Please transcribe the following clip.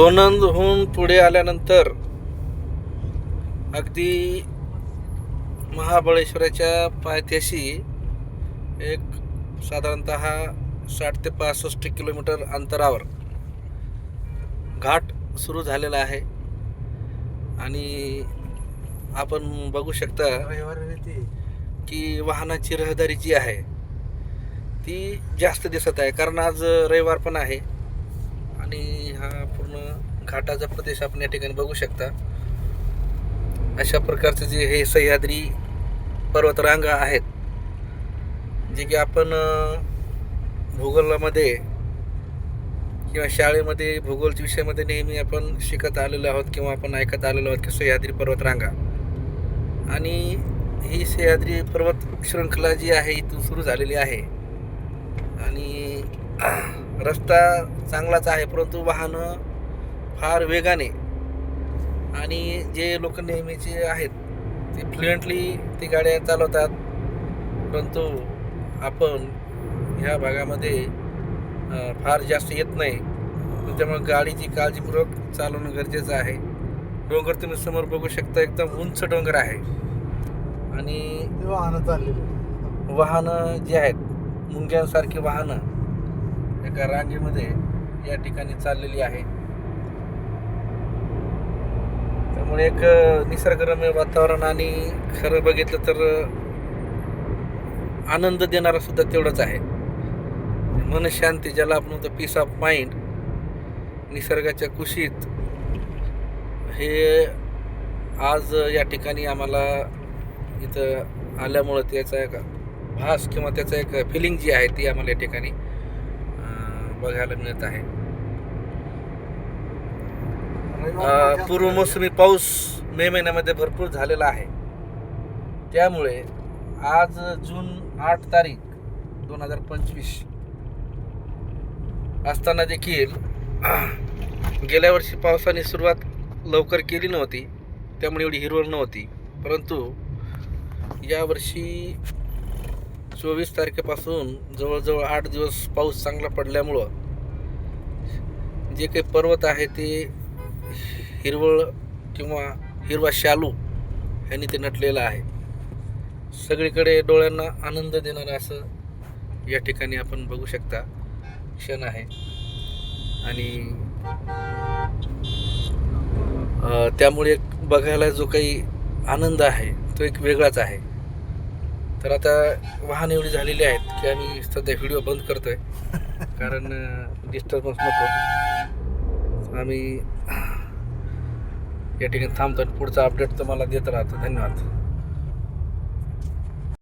लोणंदहून पुढे आल्यानंतर अगदी महाबळेश्वराच्या पायथ्याशी एक साधारणत साठ ते पासष्ट किलोमीटर अंतरावर घाट सुरू झालेला आहे. आणि आपण बघू शकता की वाहनाची रहदारी जी आहे ती जास्त दिसत आहे. कारण आज रविवार पण आहे. हा पूर्ण घाटाचा प्रदेश आपण या ठिकाणी बघू शकता. अशा प्रकारचे जे हे सह्याद्री पर्वतरांगा आहेत जे की आपण भूगोलामध्ये किंवा शाळेमध्ये भूगोलच्या विषयामध्ये नेहमी आपण शिकत आलेलो आहोत किंवा आपण ऐकत आलेलो आहोत की सह्याद्री पर्वतरांगा. आणि ही सह्याद्री पर्वत शृंखला जी आहे इथून सुरू झालेली आहे. आणि रस्ता चांगलाच आहे परंतु वाहनं फार वेगाने आणि जे लोक नेहमीचे आहेत ते फ्लुएंटली ती गाड्या चालवतात. परंतु आपण ह्या भागामध्ये फार जास्त येत नाही. त्यामुळे गाडीची काळजीपूर्वक चालवणं गरजेचं आहे. डोंगर तुम्ही समोर बघू शकता एकदम उंच डोंगर आहे. आणि वाहनं चाललेली वाहनं जी आहेत मुंग्यांसारखी वाहनं एका रांगेमध्ये या ठिकाणी चाललेली आहे. त्यामुळे एक निसर्गरम्य वातावरण आणि खरं बघितलं तर आनंद देणारा सुद्धा तेवढंच आहे. मनशांती ज्याला आपण म्हणतो पीस ऑफ माइंड निसर्गाच्या कुशीत हे आज या ठिकाणी आम्हाला इथं आल्यामुळं त्याचा एक भास किंवा त्याचं एक फिलिंग जी आहे ती आम्हाला या ठिकाणी बघायला मिळत आहे. अं, पूर्व मोसमी पाऊस मे महिन्यामध्ये भरपूर झालेला आहे. त्यामुळे आज जून आठ तारीख दोन हजार पंचवीस असताना देखील गेल्या वर्षी पावसाने सुरुवात लवकर केली नव्हती. त्यामुळे एवढी हिरवळ नव्हती. परंतु यावर्षी चोवीस तारखेपासून जवळजवळ आठ दिवस पाऊस चांगला पडल्यामुळं जे काही पर्वत आहे ते हिरवळ किंवा हिरवा शालू ह्यांनी ते नटलेलं आहे. सगळीकडे डोळ्यांना आनंद देणारं असं या ठिकाणी आपण बघू शकता. क्षण आहे. आणि त्यामुळे बघायला जो काही आनंद आहे तो एक वेगळाच आहे. तर आता वाहन एवढी झालेली आहेत की आम्ही सध्या व्हिडिओ बंद करतोय. कारण डिस्टर्बन्स नको. आम्ही या ठिकाणी थांबतो पुढचा अपडेट तुम्हाला देत राहतो. धन्यवाद.